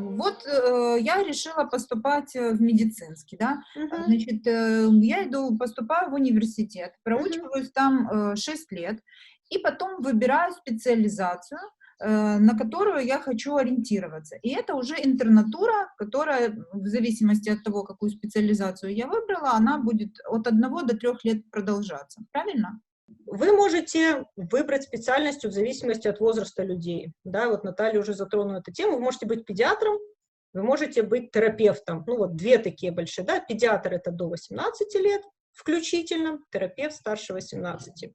вот э, я решила поступать э, в медицинский, да, Мгм. значит, э, я иду, поступаю в университет, проучиваюсь там э, 6 лет, и потом выбираю специализацию, э, на которую я хочу ориентироваться. И это уже интернатура, которая в зависимости от того, какую специализацию я выбрала, она будет от 1 до 3 лет продолжаться. Правильно? Вы можете выбрать специальностью в зависимости от возраста людей. Да, вот Наталья уже затронула эту тему. Вы можете быть педиатром, вы можете быть терапевтом. Ну вот две такие большие. Да? Педиатр это до 18 лет включительно, терапевт старше 18.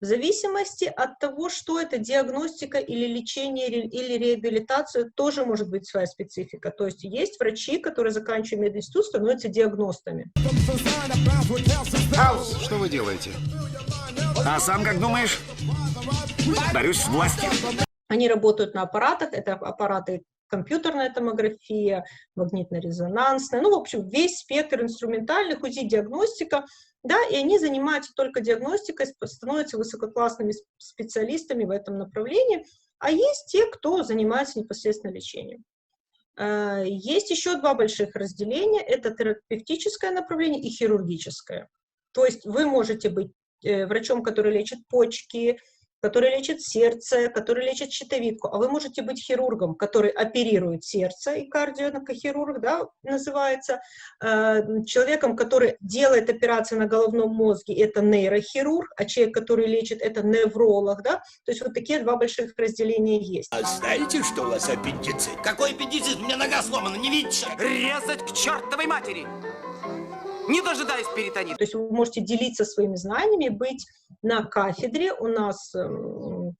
В зависимости от того, что это диагностика или лечение или реабилитация, тоже может быть своя специфика. То есть есть врачи, которые заканчивают мединститут, становятся диагностами. Хаус, что вы делаете? А сам как думаешь? Борюсь с властью. Они работают на аппаратах, это аппараты компьютерная томография, магнитно-резонансная, ну, в общем, весь спектр инструментальных, УЗИ, диагностика, да, и они занимаются только диагностикой, становятся высококлассными специалистами в этом направлении, а есть те, кто занимается непосредственно лечением. Э, Есть еще два больших разделения, это терапевтическое направление и хирургическое. То есть вы можете быть врачом, который лечит почки, который лечит сердце, который лечит щитовидку, а вы можете быть хирургом, который оперирует сердце, и кардиохирург, да, называется, э, человеком, который делает операции на головном мозге, это нейрохирург, а человек, который лечит, это невролог, да, то есть вот такие два больших разделения есть. А знаете, что у вас аппендицит? Какой аппендицит? У меня нога сломана, не видишь? Резать к чертовой матери! Не дожидаясь перитонита. То есть вы можете делиться своими знаниями, быть на кафедре. У нас эм,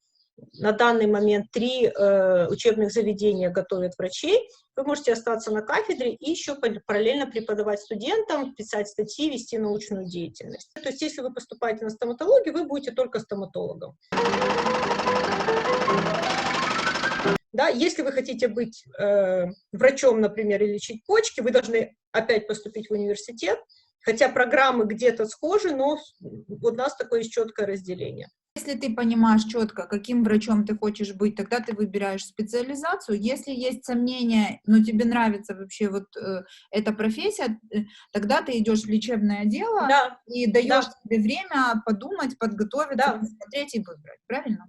на данный момент три э, учебных заведения готовят врачей. Вы можете остаться на кафедре и еще пар- параллельно преподавать студентам, писать статьи, вести научную деятельность. То есть если вы поступаете на стоматологию, вы будете только стоматологом. Да, если вы хотите быть э, врачом, например, и лечить почки, вы должны опять поступить в университет, хотя программы где-то схожи, но у нас такое есть четкое разделение. Если ты понимаешь четко, каким врачом ты хочешь быть, тогда ты выбираешь специализацию. Если есть сомнения, но тебе нравится вообще вот э, эта профессия, э, тогда ты идешь в лечебное дело Да, и даешь да. себе время подумать, подготовиться, Да. посмотреть и выбрать. Правильно?